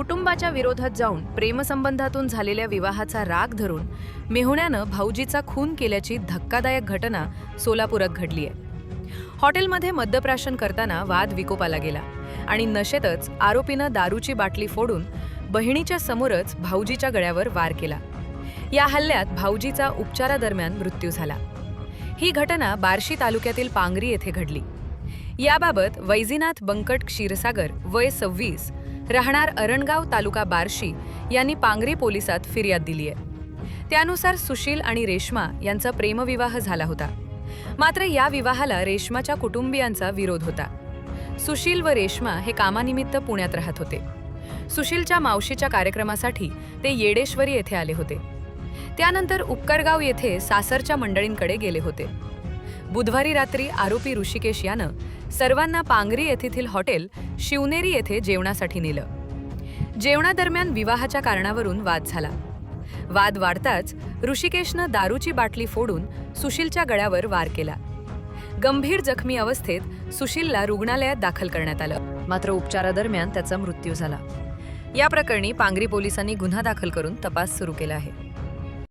कुटुंबाच्या विरोधात जाऊन प्रेमसंबंधातून झालेल्या विवाहाचा राग धरून मेहुण्यानं भाऊजीचा खून केल्याची धक्कादायक घटना सोलापुरात घडली आहे. हॉटेलमध्ये मद्यप्राशन करताना वाद विकोपाला गेला आणि नशेतच आरोपीनं दारूची बाटली फोडून बहिणीच्या समोरच भाऊजीच्या गळ्यावर वार केला. या हल्ल्यात भाऊजीचा उपचारादरम्यान मृत्यू झाला. ही घटना बार्शी तालुक्यातील पांगरी येथे घडली. याबाबत वैजीनाथ बंकट क्षीरसागर वय सव्वीस राहणार अरणगाव तालुका बार्शी यांनी पांगरी पोलिसात फिर्याद दिली आहे. त्यानुसार सुशील आणि रेश्मा यांचा प्रेमविवाह झाला होता. मात्र या विवाहाला रेश्माच्या कुटुंबियांचा विरोध होता. सुशील व रेश्मा हे कामानिमित्त पुण्यात राहत होते. सुशीलच्या मावशीच्या कार्यक्रमासाठी ते येडेश्वरी येथे आले होते. त्यानंतर उपकरगाव येथे सासरच्या मंडळींकडे गेले होते. बुधवारी रात्री आरोपी ऋषिकेश यानं सर्वांना पांगरी येथील हॉटेल शिवनेरी येथे जेवणासाठी नेलं. जेवणादरम्यान विवाहाच्या कारणावरून वाद झाला. वाद वाढताच ऋषिकेशनं दारूची बाटली फोडून सुशीलच्या गळ्यावर वार केला. गंभीर जखमी अवस्थेत सुशीलला रुग्णालयात दाखल करण्यात आलं. मात्र उपचारादरम्यान त्याचा मृत्यू झाला. या प्रकरणी पांगरी पोलिसांनी गुन्हा दाखल करून तपास सुरू केला आहे.